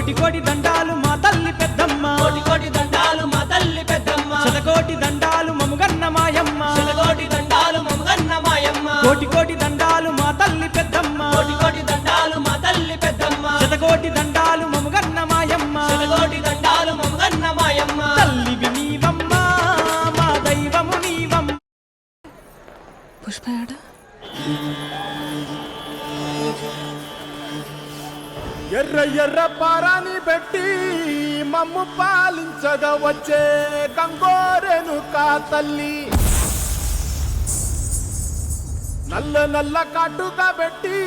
కోటి కోటి దండాలు ఎర్ర ఎర్ర పారాని పెట్టి మమ్ము పాలించగా వచ్చే కంగోరెను కా తల్లి. నల్ల నల్ల కాటుగా పెట్టి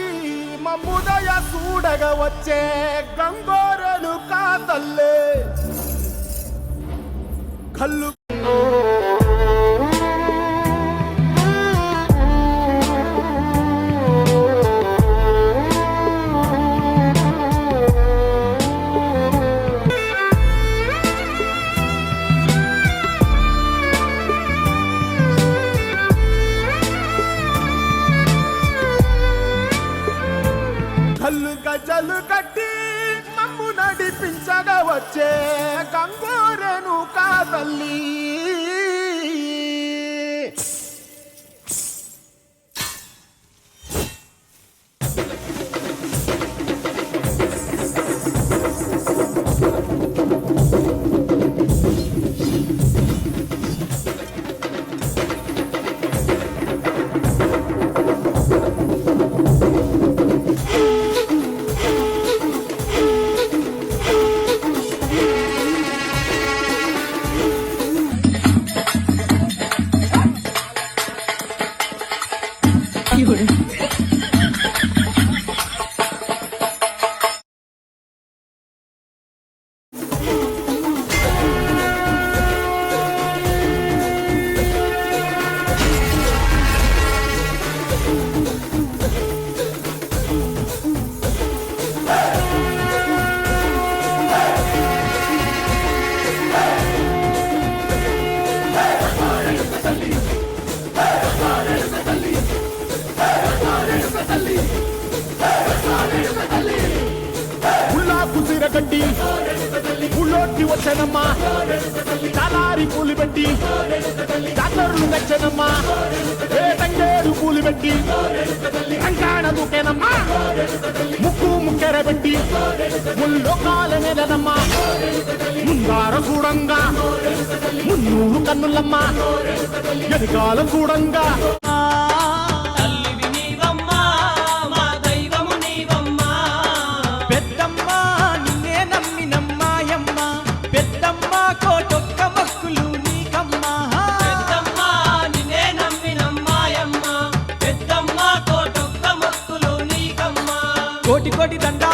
మమ్ముదయ చూడగ వచ్చే గంగోరెను కా తల్లే. కళ్ళు పులిబెట్టి ఊళ్ళోకి వచ్చానమ్మా. తలారి పులిబెట్టి డాక్టర్లు మెచ్చనమ్మా వేటంగేరు పులిబెట్టి కంకాణ దుకేనమ్మా. ముక్కు ముక్కెర పెట్టి ముల్లో కాల నెలనమ్మా ముందార కూడంగా మున్నూరు కన్నులమ్మా. ఎదికాలం కూడంగా కోటి కోటి దండా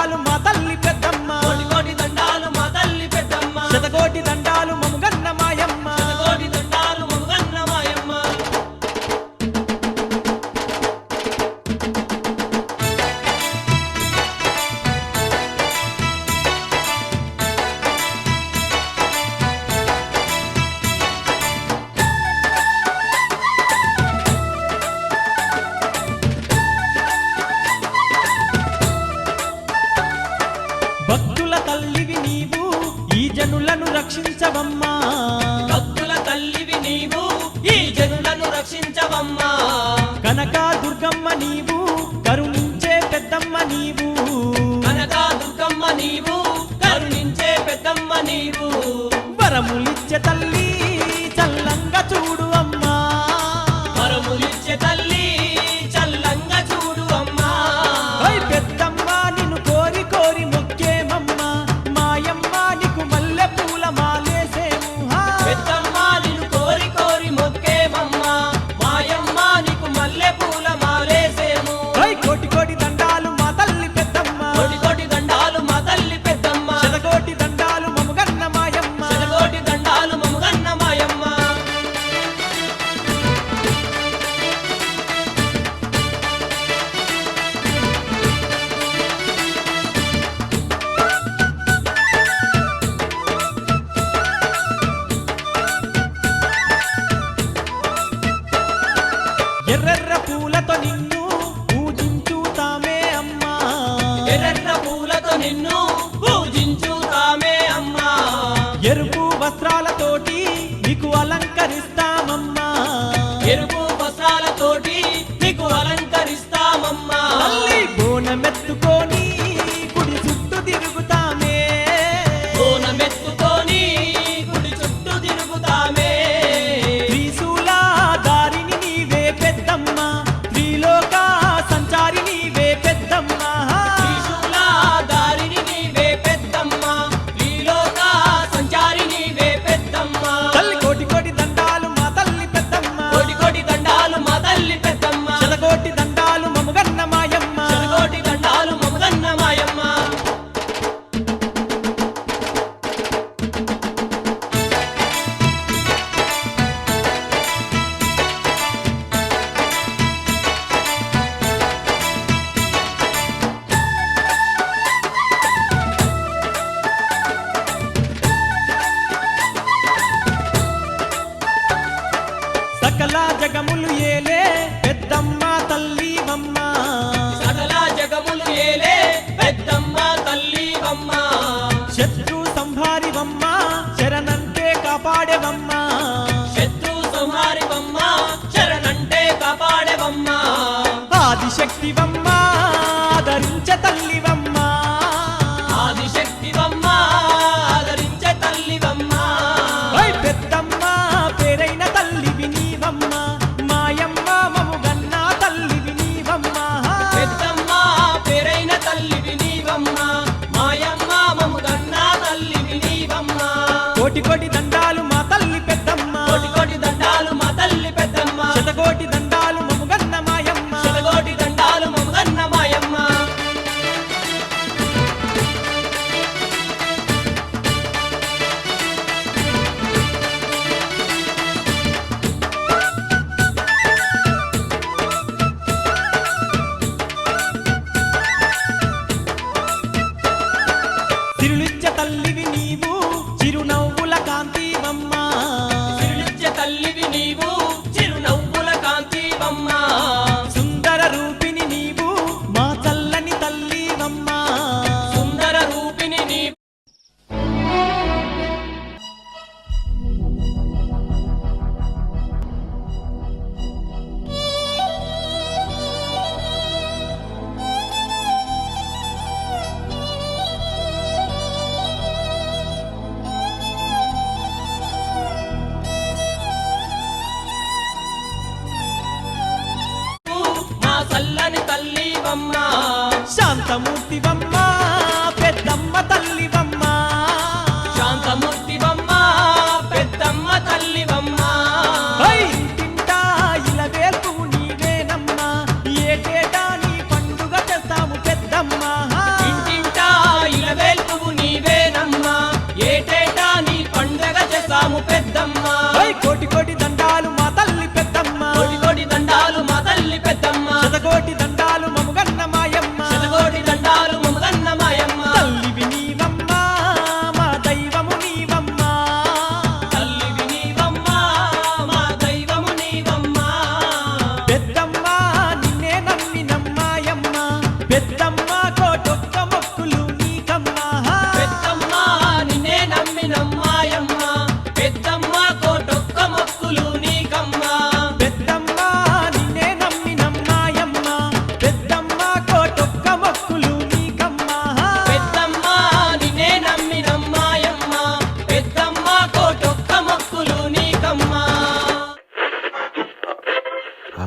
தள்ளி sexy vamos. చిరునవ్వుల కాంతివమ్మ. చిరునిత్య తల్లివి నీవు. కోటి కోటి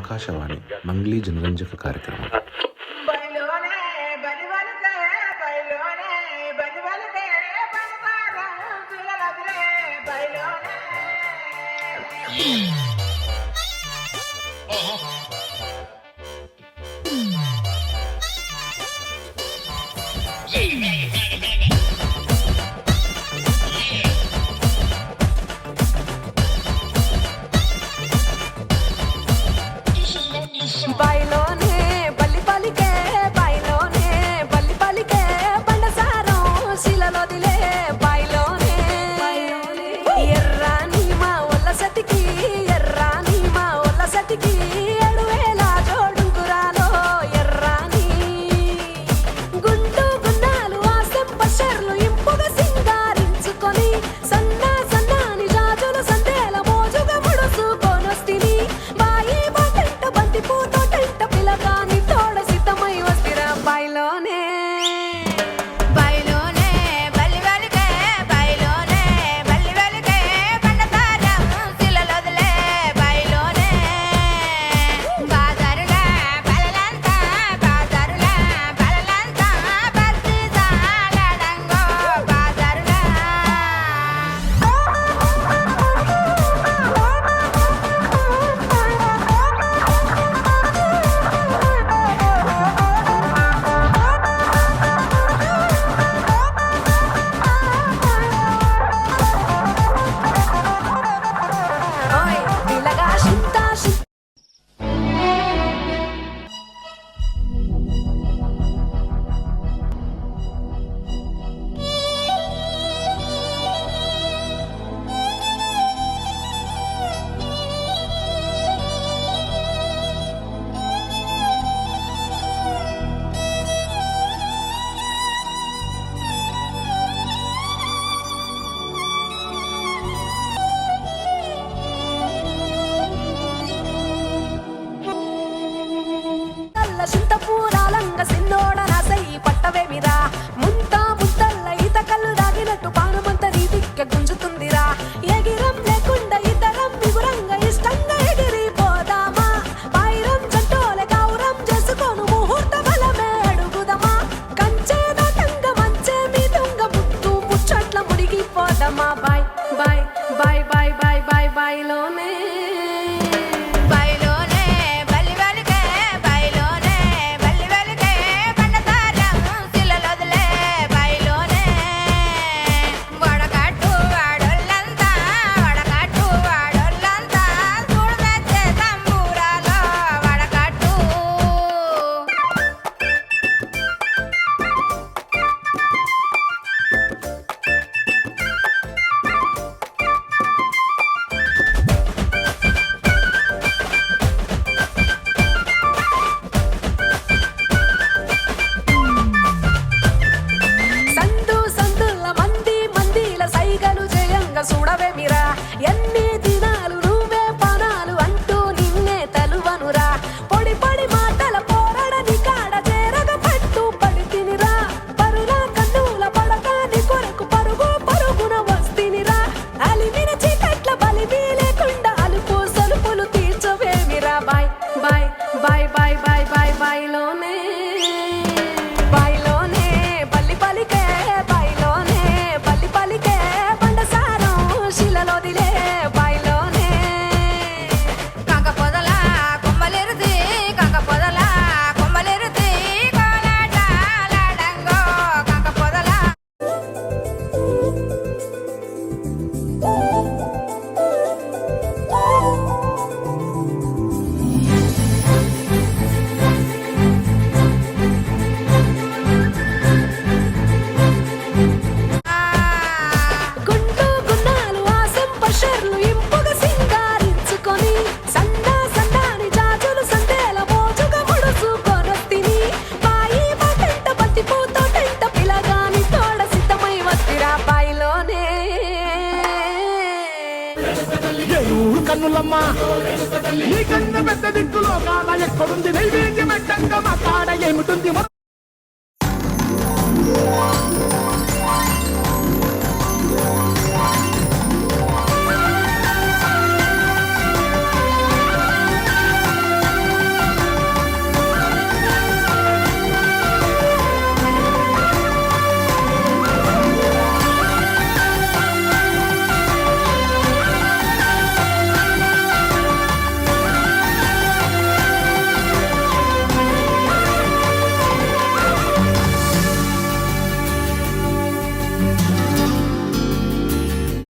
ఆకాశవాణి మంగ్లీ జనరంజక కార్యక్రమం. a cenoura అమ్మ. ఈ కన్న పెద్ద దిక్కులో కాల ఎక్కడుంది? నైవేద్యం అడ్డంగా మా కాడ ఏమిటుంది?